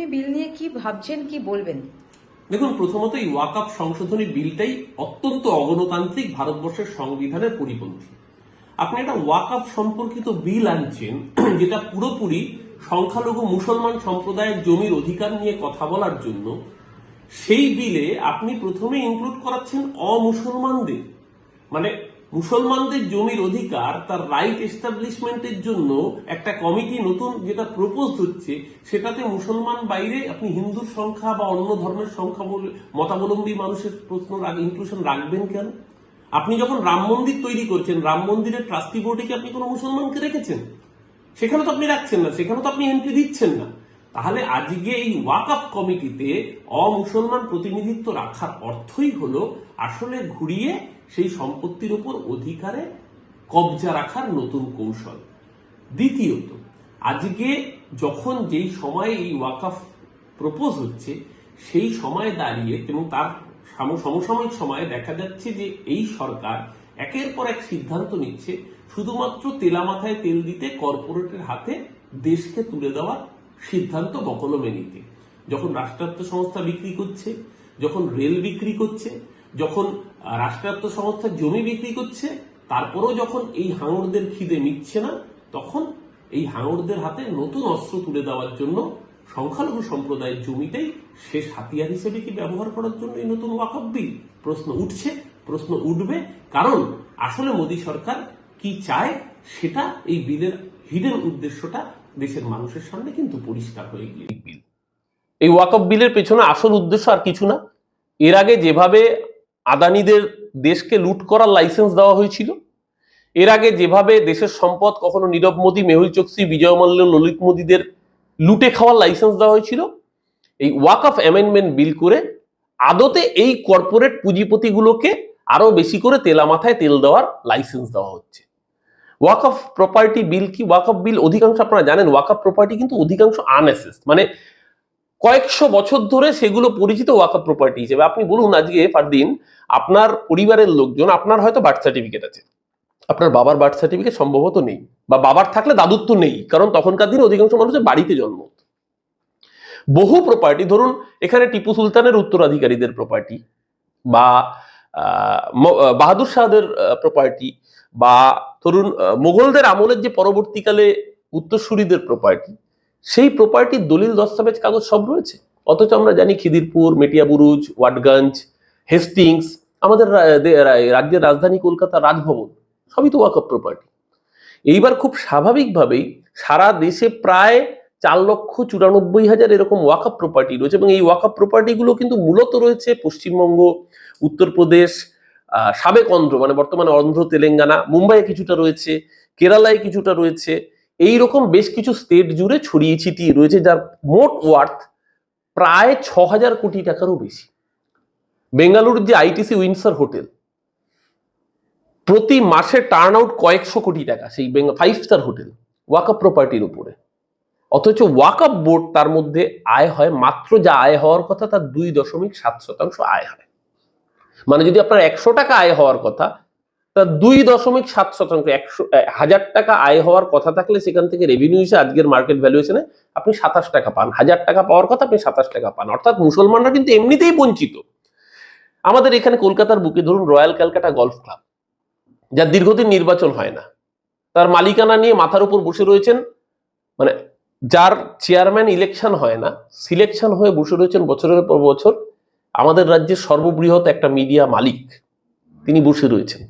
সংশোধনী বিল নিয়ে কি ভাবছেন, কি বলবেন? দেখুন, প্রথমত এই ওয়াকআপ সংশোধনী বিলটাই অত্যন্ত অগণতান্ত্রিক ভারতবর্ষের সংবিধানের পরিপন্থী। আপনি একটা ওয়াকআপ সম্পর্কিত বিল আনছেন, যেটা পুরোপুরি সংখ্যালঘু মুসলমান সম্প্রদায়ের জমির অধিকার নিয়ে কথা বলার জন্য, সেই বিলে আপনি প্রথমে ইনক্লুড করাচ্ছেন অমুসলমানদের। মানে মুসলমানদের জমির অধিকার তার রাইট এস্টাবলিশমেন্টের জন্য একটা কমিটি নতুন যেটা প্রপোজ হচ্ছে, সেটাতে মুসলমান বাইরে আপনি হিন্দুর সংখ্যা বা অন্য ধর্মের সংখ্যা বলে, মতাবলম্বী মানুষের প্রশ্ন ইনক্লুশন রাখবেন কেন? আপনি যখন রাম মন্দির তৈরি করছেন, রাম মন্দিরের ট্রাস্টি বোর্ডে কি আপনি কোনো মুসলমানকে রেখেছেন? সেখানে তো আপনি রাখছেন না, সেখানে তো আপনি এন্ট্রি দিচ্ছেন না। তাহলে আজকে এই ওয়াকআপ কমিটিতে অমুসলমান প্রতিনিধিত্ব রাখার অর্থই হলো আসলে ঘুরিয়ে সেই সম্পত্তির উপর অধিকারে কবজা রাখার নতুন কৌশল। দ্বিতীয়ত, আজকে যখন যেই সময়ে এই ওয়াকআপ প্রপোজ হচ্ছে, সেই সময় দাঁড়িয়ে এবং তার সমসাময়িক সময়ে দেখা যাচ্ছে যে এই সরকার একের পর এক সিদ্ধান্ত নিচ্ছে, শুধুমাত্র তেলা মাথায় তেল দিতে কর্পোরেটের হাতে দেশকে তুলে দেওয়ার সিদ্ধান্ত বকলমে নিতে। যখন রাষ্ট্রায়ত্ত সংস্থা বিক্রি করছে, যখন রেল বিক্রি করছে, যখন রাষ্ট্রায়ত্ত সংস্থা জমি বিক্রি করছে, তারপরেও যখন এই হাঙরদের খিদে মিটছে না, তখন এই হাঙরদের হাতে নতুন অস্ত্র তুলে দেওয়ার জন্য সংখ্যালঘু সম্প্রদায়ের জমিটাই শেষ হাতিয়ার হিসেবে কি ব্যবহার করার জন্য এই নতুন ওয়াকফ বিল? প্রশ্ন উঠছে, প্রশ্ন উঠবে, কারণ আসলে মোদী সরকার কি চায় সেটা এই বিলের হিডেন উদ্দেশ্যটা দেশের মানুষের সামনে কিন্তু পরিষ্কার হয়ে গিয়ে এই ওয়াকফ বিলের পেছনে আসল উদ্দেশ্য আর কিছু না। এর আগে যেভাবে আদানিদের দেশকে লুট করার লাইসেন্স দেওয়া হয়েছিল। এর আগে যেভাবে দেশের সম্পদ কখনো নীরব মোদী, মেহুল চোকসি বিজয় মাল্য ললিত মোদীদের লুটে খাওয়ার লাইসেন্স দেওয়া হয়েছিল। এই ওয়াক অফ অ্যামেন্ডমেন্ট বিল করে আদতে এই কর্পোরেট পুঁজিপতিগুলোকে আরও বেশি করে তেলা মাথায় তেল দেওয়ার লাইসেন্স দেওয়া হচ্ছে। ওয়াকফ প্রপার্টি বিল কি? ওয়াকফ বিল অধিকাংশ আপনারা জানেন ওয়াকফ প্রপার্টি কিন্তু অধিকাংশ আনএসএস মানে কয়েকশো বছর ধরে সেগুলো পরিচিত ওয়াকফ প্রপার্টি হিসেবে। আপনি বলুন আজকে, ফারদিন, আপনার পরিবারের লোকজন, আপনার হয়তো বার্থ সার্টিফিকেট আছে। আপনার বাবার বার্থ সার্টিফিকেট সম্ভবত নেই। বা বাবার থাকলে দাদুর তো নেই, কারণ তখনকার দিনে অধিকাংশ মানুষের বাড়িতে জন্ম। বহু প্রপার্টি ধরুন, এখানে টিপু সুলতানের উত্তরাধিকারীদের প্রপার্টি বা বাহাদুর শাহদের প্রপার্টি বা, ধরুন মোগলদের আমলের যে পরবর্তীকালে উত্তরসূরিদের প্রপার্টি সেই প্রপার্টির দলিল, দস্তাবেজ, কাগজ সব রয়েছে। অথচ আমরা জানি খিদিরপুর মেটিয়াবুরুজ ওয়াটগঞ্জ, হেস্টিংস, আমাদের রাজ্যের রাজধানী কলকাতা, রাজভবন, সবই তো ওয়াকফ প্রপার্টি এইবার খুব স্বাভাবিকভাবেই সারা দেশে প্রায় চার লক্ষ চুরানব্বই হাজার এরকম ওয়াকফ প্রপার্টি রয়েছে এবং এই ওয়াকফ প্রপার্টিগুলো কিন্তু মূলত রয়েছে পশ্চিমবঙ্গ, উত্তরপ্রদেশ সাবেক অন্ধ্র মানে বর্তমানে অন্ধ্র, তেলেঙ্গানা, মুম্বাইয়ে কিছুটা রয়েছে, কেরালায় কিছুটা রয়েছে এই রকম বেশ কিছু স্টেট জুড়ে ছড়িয়ে ছিটিয়ে রয়েছে, যার মোট ওয়ার্থ প্রায় ছ হাজার কোটি টাকারও বেশি। বেঙ্গালুরুর যে আইটিসি উইন্সার হোটেল প্রতি মাসে টার্ন আউট কয়েকশো কোটি টাকা সেই ফাইভ স্টার হোটেল ওয়াকআপ প্রপার্টির উপরে। অথচ ওয়াকআপ বোর্ড তার মধ্যে আয় হয়, মাত্র যা আয় হওয়ার কথা, তার দুই দশমিক সাত শতাংশ আয় হয়। মানে যদি আপনার একশো টাকা আয় হওয়ার কথা তার দুই দশমিক সাত শতাংশ, একশো হাজার টাকা আয় হওয়ার কথা থাকলে সেখান থেকে রেভিনিউ হিসেবে আজকের মার্কেট ভ্যালুয়েশনে আপনি সাতাশ টাকা পান। হাজার টাকা পাওয়ার কথা আপনি সাতাশ টাকা পান। অর্থাৎ মুসলমানরা কিন্তু এমনিতেই বঞ্চিত। আমাদের এখানে কলকাতার বুকে ধরুন রয়্যাল ক্যালকাটা গলফ ক্লাব যার দীর্ঘদিন নির্বাচন হয় না। তার মালিকানা নিয়ে মাথার উপর বসে রয়েছেন মানে যার চেয়ারম্যান ইলেকশন হয় না সিলেকশন হয়ে বসে রয়েছেন বছরের পর বছর। আমাদের রাজ্যের সর্ববৃহৎ একটা মিডিয়া মালিক, তিনি বসে রয়েছেন।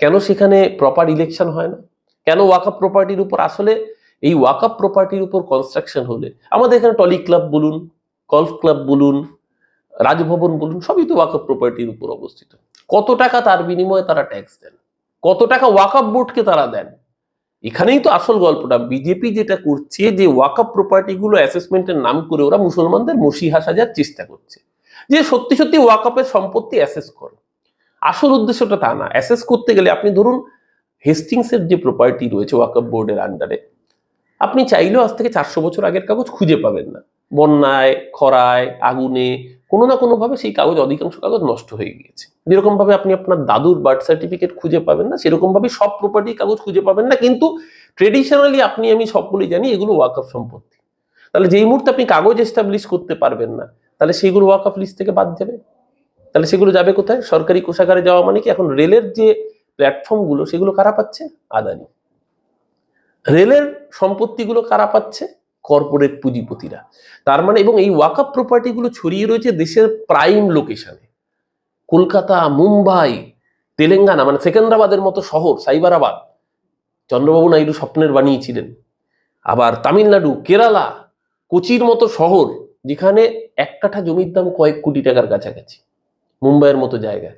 কেন সেখানে প্রপার ইলেকশন হয় না? কেন ওয়াকআপ প্রপার্টির উপর? আসলে এই ওয়াকআপ প্রপার্টির উপর কনস্ট্রাকশন হলে, আমাদের এখানে টলি ক্লাব বলুন গলফ ক্লাব বলুন, রাজভবন বলুন, সবই তো ওয়াকআপ প্রপার্টির উপর অবস্থিত। কত টাকা তার বিনিময়ে তারা ট্যাক্স দেন? কত টাকা ওয়াকআপ বোর্ডকে তারা দেন? এখানেই তো আসল গল্পটা। বিজেপি যেটা করছে যে ওয়াকআপ প্রপার্টিগুলো অ্যাসেসমেন্টের নাম করে ওরা মুসলমানদের মসিহা সাজার চেষ্টা করছে। যে সত্যি সত্যি ওয়াকআপের সম্পত্তি অ্যাসেস করো। আসল উদ্দেশ্যটা তা না। অ্যাসেস করতে গেলে আপনি ধরুন হেস্টিংসের যে প্রপার্টি রয়েছে ওয়াকআপ বোর্ডের আন্ডারে আপনি চাইলেও আজ থেকে চারশো বছর আগের কাগজ খুঁজে পাবেন না। বন্যায়, খরায়, আগুনে, কোনো না কোনোভাবে সেই কাগজ, অধিকাংশ কাগজ নষ্ট হয়ে গিয়েছে। যেরকমভাবে আপনি আপনার দাদুর বার্থ সার্টিফিকেট খুঁজে পাবেন না, সেরকমভাবে সব প্রপার্টি কাগজ খুঁজে পাবেন না। কিন্তু ট্রেডিশনালি আপনি, আমি সকলেই জানি, এগুলো ওয়াকআপ সম্পত্তি। তাহলে যেই মুহূর্তে আপনি কাগজ এস্টাবলিশ করতে পারবেন না, তাহলে সেগুলো ওয়াক অফ লিস্ট থেকে বাদ যাবে তাহলে সেগুলো যাবে কোথায়? সরকারি কোষাগারে যাওয়া মানে কি? এখন রেলের যে প্ল্যাটফর্মগুলো, সেগুলো কারা পাচ্ছে? আদানি। রেলের সম্পত্তিগুলো কারা পাচ্ছে? কর্পোরেট পুঁজিপতিরা। তার মানে এবং এই ওয়াকআপ প্রপার্টিগুলো ছড়িয়ে রয়েছে দেশের প্রাইম লোকেশনে। কলকাতা, মুম্বাই, তেলেঙ্গানা মানে সেকেন্দ্রাবাদের মতো শহর, সাইবারাবাদ। চন্দ্রবাবু নাইডু স্বপ্নের বানিয়েছিলেন আবার তামিলনাড়ু, কেরালা, কোচির মতো শহর, যেখানে এক কাঠা জমির দাম কয়েক কোটি টাকার কাছাকাছি। মুম্বাইয়ের মতো জায়গায়।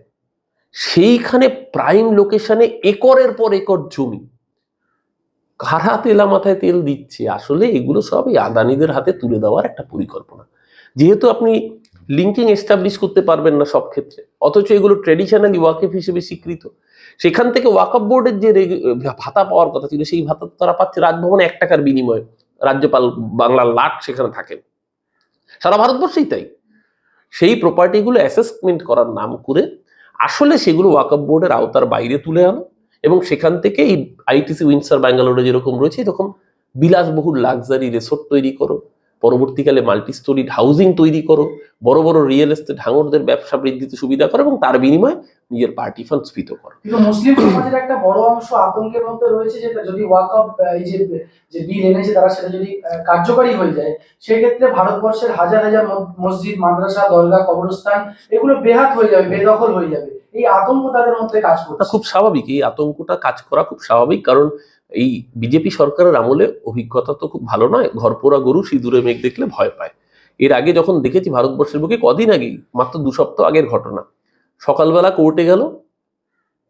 সেইখানে প্রাইম লোকেশনে একরের পর একর জমি। কারা তেলা মাথায় তেল দিচ্ছে? আসলে এগুলো সব এই আদানিদের হাতে তুলে দেওয়ার একটা পরিকল্পনা। যেহেতু আপনি লিঙ্কিং এস্টাবলিশ করতে পারবেন না সব ক্ষেত্রে, অথচ এগুলো ট্রেডিশনালি ওয়াকেফ হিসেবে স্বীকৃত। সেখান থেকে ওয়াকফ বোর্ডের যে ভাতা পাওয়ার কথা ছিল, সেই ভাতা তারা পাচ্ছে রাজভবনে এক টাকার বিনিময়ে। রাজ্যপাল বাংলার লাট সেখানে থাকেন। সারা ভারতবর্ষেই তাই। সেই প্রপার্টিগুলো অ্যাসেসমেন্ট করার নাম করে আসলে সেগুলো ওয়াকআপ বোর্ডের আওতার বাইরে তুলে আনো এবং সেখান থেকে এই আইটিসি উইন্সার ব্যাঙ্গালোরে যেরকম রয়েছে, এরকম বিলাসবহুল লাক্সারি রিসোর্ট তৈরি করো। পরবর্তীকালে মাল্টি স্টোরিড হাউজিং তৈরি করো বড় বড় রিয়েল এস্টেট হাঙরদের ব্যবসা বৃদ্ধিতে সুবিধা করো এবং তার বিনিময়ে নিজের পার্টি ফান্ড স্ফীত করো। কিন্তু মুসলিম সমাজের একটা বড় অংশ আতঙ্কের মধ্যে রয়েছে যে যদি ওয়াকআপ এই যে যে বিল এনেছে তারা সেটা যদি কার্যকরী হয়ে যায় সেক্ষেত্রে ভারতবর্ষের হাজার হাজার মসজিদ মাদ্রাসা দরগা কবরস্থান এগুলো বেহাত হয়ে যাবে বেদখল হয়ে যাবে। এই আতঙ্ক তাদের মধ্যে কাজ করছে। খুব স্বাভাবিক এই আতঙ্কটা কাজ করা খুব স্বাভাবিক কারণ এই বিজেপি সরকারের আমলে অভিজ্ঞতা তো খুব ভালো নয়। ঘরপোড়া গরু সিঁদুরে মেঘ দেখলে ভয় পায়। এর আগে যখন দেখেছি ভারতবর্ষের বুকে, কদিন আগেই, মাত্র দু সপ্তাহ আগের ঘটনা। সকালবেলা কোর্টে গেল,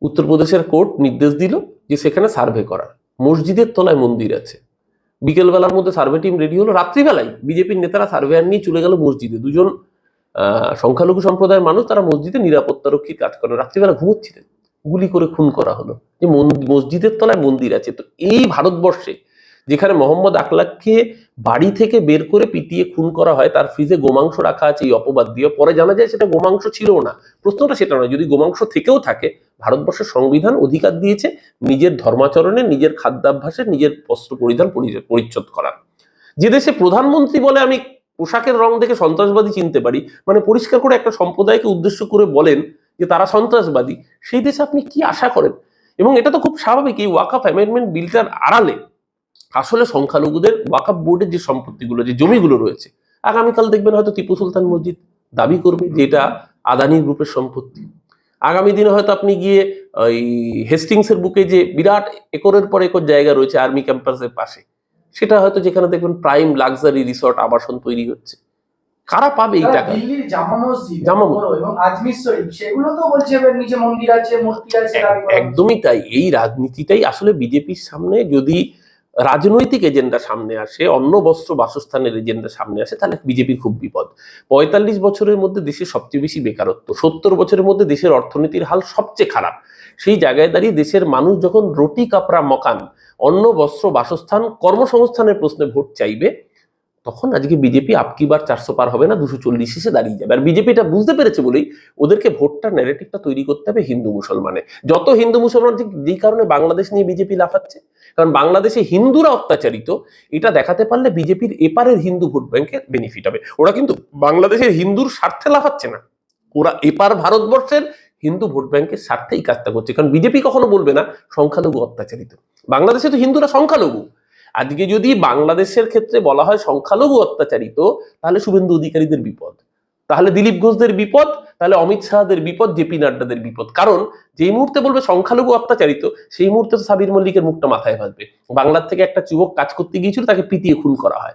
উত্তরপ্রদেশের কোর্ট নির্দেশ দিল যে সেখানে সার্ভে করার। মসজিদের তলায় মন্দির আছে। বিকেলবেলার মধ্যে সার্ভে টিম রেডি হলো। রাত্রিবেলায় বিজেপির নেতারা সার্ভেয়ার নিয়ে চলে গেল মসজিদে। দুজন সংখ্যালঘু সম্প্রদায়ের মানুষ তারা মসজিদে নিরাপত্তারক্ষীর কাজ করে। রাত্রিবেলা ঘুমোচ্ছিলেন। গুলি করে খুন করা হলো। যে মসজিদের তলায় মন্দির আছে। তো এই ভারতবর্ষে যেখানে মোহাম্মদ আকলাককে বাড়ি থেকে বের করে পিটিয়ে খুন করা হয়, তার ফ্রিজে গোমাংস রাখা আছে, এই অপবাদ দিয়ে। পরে জানা যায় সেটা গোমাংস ছিল না। প্রশ্নটা সেটা নয়, যদি গোমাংস থেকেও থাকে, ভারতবর্ষের সংবিধান অধিকার দিয়েছে নিজের ধর্মাচরণে, নিজের খাদ্যাভ্যাসে, নিজের বস্ত্র পরিধান পরিচ্ছদ করার যে দেশে প্রধানমন্ত্রী বলে আমি পোশাকের রং দেখে সন্ত্রাসবাদী চিনতে পারি মানে পরিষ্কার করে একটা সম্প্রদায়কে উদ্দেশ্য করে বলেন যে তারা সন্ত্রাসবাদী, সেই দেশে আপনি কি আশা করেন? এবং এটা তো খুব স্বাভাবিক, এই ওয়াকআপ অ্যামেন্ডমেন্ট বিলটার আড়ালে আসলে সংখ্যালঘুদের ওয়াকআপ বোর্ডের যে সম্পত্তিগুলো, যে জমিগুলো রয়েছে, আগামীকাল দেখবেন হয়তো টিপু সুলতান মসজিদ দাবি করবে যে এটা আদানি গ্রুপের সম্পত্তি। আগামী দিনে হয়তো আপনি গিয়ে ওই হেস্টিংসের বুকে যে বিরাট একরের পর একর জায়গা রয়েছে আর্মি ক্যাম্পাসের পাশে, সেটা হয়তো যেখানে দেখবেন প্রাইম লাক্সারি রিসর্ট আবাসন তৈরি হচ্ছে। কারা পাবে এই টাকা? দিল্লির জামা মসজিদ জামা এবং আজমির শরীফ সেগুলো তো বলছে নিচে মন্দির আছে মূর্তি আছে। একদমই তাই। এই রাজনীতিটাই আসলে বিজেপির সামনে যদি রাজনৈতিক এজেন্ডা সামনে আসে অন্ন বস্ত্র বাসস্থানের এজেন্ডা সামনে আসে তাহলে বিজেপি খুব বিপদ। পঁয়তাল্লিশ বছরের মধ্যে দেশে সবচেয়ে বেশি বেকারত্ব সত্তর বছরের মধ্যে দেশের অর্থনীতির হাল সবচেয়ে খারাপ। সেই জায়গায় দাঁড়িয়ে দেশের মানুষ যখন রুটি কাপড়া মকান অন্ন বস্ত্র বাসস্থান কর্মসংস্থানের প্রশ্নে ভোট চাইবে তখন আজকে বিজেপি আপকি বার চারশো পার হবে না দুশো চল্লিশ এসে দাঁড়িয়ে যাবে। আর বিজেপি এটা বুঝতে পেরেছে বলেই ওদেরকে ভোটটা ন্যারেটিভটা তৈরি করতে হবে হিন্দু মুসলমানে যত হিন্দু মুসলমান ঠিক যেই কারণে বাংলাদেশ নিয়ে বিজেপি লাফাচ্ছে, কারণ বাংলাদেশে হিন্দুরা অত্যাচারিত, এটা দেখাতে পারলে বিজেপির এপারের হিন্দু ভোট ব্যাংকের বেনিফিট হবে। ওরা কিন্তু বাংলাদেশের হিন্দুর স্বার্থে লাফাচ্ছে না। ওরা এপার ভারতবর্ষের হিন্দু ভোট ব্যাংকের স্বার্থে এই কাজটা করছে। কারণ বিজেপি কখনো বলবে না সংখ্যালঘু অত্যাচারিত। বাংলাদেশে তো হিন্দুরা সংখ্যালঘু। আজকে যদি বাংলাদেশের ক্ষেত্রে বলা হয় সংখ্যালঘু অত্যাচারিত, তাহলে শুভেন্দু অধিকারীদের বিপদ। তাহলে দিলীপ ঘোষদের বিপদ, তাহলে অমিত শাহদের বিপদ জেপি নাড্ডাদের বিপদ। কারণ যেই মুহূর্তে বলবে সংখ্যালঘু অত্যাচারিত, সেই মুহূর্তে তো সাবির মল্লিকের মুখটা মাথায় ভাসবে। বাংলার থেকে একটা যুবক কাজ করতে গিয়েছিল, তাকে পিটিয়ে খুন করা হয়।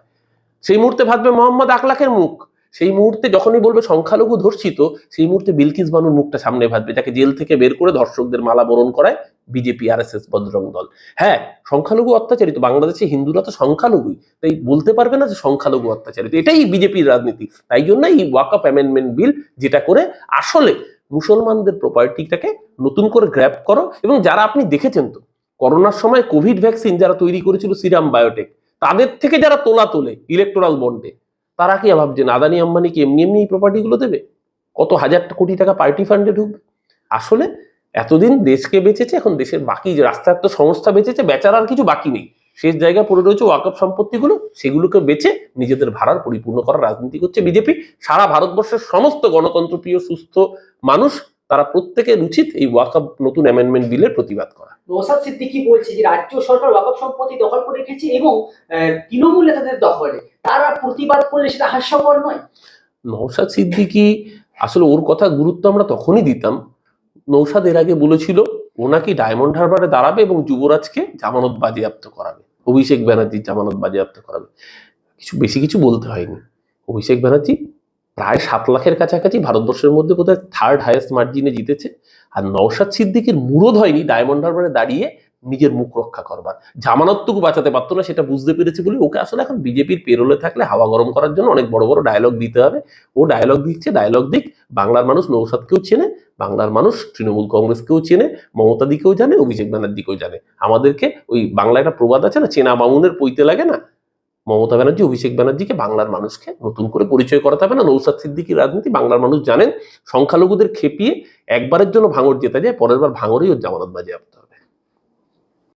সেই মুহূর্তে ভাববে মোহাম্মদ আকলাখের মুখ। সেই মুহূর্তে যখনই বলবে সংখ্যালঘু ধর্ষিত, সেই মুহূর্তে বিলকিস বানুর মুখটা সামনে ভাববে যাকে জেল থেকে বের করে ধর্ষকদের মালা বরণ করায় BJP R S S Bajrang Dal. হ্যাঁ সংখ্যালঘু অত্যাচারিত, বাংলাদেশে হিন্দুরা তো সংখ্যালঘুই, তাই বলতে পারবে না যে সংখ্যালঘু অত্যাচারিত, এটাই বিজেপির রাজনীতি। তাই জন্য এই ওয়াকআপ অ্যামেন্ডমেন্ট বিল যেটা করে আসলে মুসলমানদের প্রপার্টিটাকে নতুন করে গ্র্যাপ করো, এবং যারা আপনি দেখেছেন তো, করোনার সময় কোভিড ভ্যাকসিন যারা তৈরি করেছিল সিরাম বায়োটেক তাদের থেকে যারা তোলা তোলে ইলেকট্রাল বন্ডে তারা কি ভাবছেন আদানি আম্বানি কি এমনি এমনি এই প্রপার্টিগুলো দেবে? কত হাজার কোটি টাকা পার্টি ফান্ডে ঢুকবে? আসলে এতদিন দেশকে বেঁচেছে, এখন দেশের বাকি রাস্তার তো সংস্থা বেঁচেছে, বেচার আর কিছু বাকি নেই। শেষ জায়গায় পড়ে রয়েছে ওয়াকফ সম্পত্তিগুলো, সেগুলোকে বেচে নিজেদের ভাড়ার পরিপূর্ণ করার রাজনীতি করছে বিজেপি। সারা ভারতবর্ষের সমস্ত গণতন্ত্রপ্রিয়, সুস্থ মানুষ তারা প্রত্যেকের উচিত এই ওয়াকফ নতুন অ্যামেন্ডমেন্ট বিলের প্রতিবাদ করা। নৌসাদ সিদ্দিকি বলছে যে রাজ্য সরকার ওয়াকফ সম্পত্তি দখল করে রেখেছে এবং তৃণমূল নেতাদের দখলে তারা প্রতিবাদ করলে সেটা হাস্যকর নয়। নৌসাদ সিদ্দিকি আসলে ওর কথা গুরুত্ব আমরা তখনই দিতাম। নৌসাদ এর আগে বলেছিল ও নাকি ডায়মন্ড হারবারে দাঁড়াবে এবং যুবরাজকে জামানত বাজেয়াপ্ত করাবে। অভিষেক ব্যানার্জির জামানত বাজেয়াপ্ত করাবে। কিছু বেশি কিছু বলতে হয়নি। অভিষেক ব্যানার্জি প্রায় সাত লাখের কাছাকাছি ভারতবর্ষের মধ্যে বোধহয় থার্ড হাইয়েস্ট মার্জিনে জিতেছে। আর নৌসাদ সিদ্দিকির মুরদ হয়নি ডায়মন্ড হারবারে দাঁড়িয়ে নিজের মুখ রক্ষা করবার। জামানতটুকু বাঁচাতে পারতো না, সেটা বুঝতে পেরেছে বলে ওকে আসলে এখন বিজেপির পেরোলে থাকলে হাওয়া গরম করার জন্য অনেক বড় বড় ডায়লগ দিতে হবে। ও ডায়লগ দিচ্ছে ডায়লগ দিক, বাংলার মানুষ নৌসাদকেও চেনে, বাংলার মানুষ তৃণমূল কংগ্রেসকেও চেনে, মমতা দিকেও জানে, অভিষেক ব্যানার্জিকেও জানে। আমাদেরকে ওই বাংলা একটা প্রবাদ আছে না, চেনা বামুনের পইতে লাগে না? মমতা ব্যানার্জি, অভিষেক ব্যানার্জিকে বাংলার মানুষকে নতুন করে পরিচয় করাতে হবে না। নৌসাদ সিদ্দিকির রাজনীতি বাংলার মানুষ জানেন, সংখ্যালঘুদের খেপিয়ে একবারের জন্য ভাঙর জেতা যায়, পরের বার ভাঙরেই ওর জামানত বাজে হবে।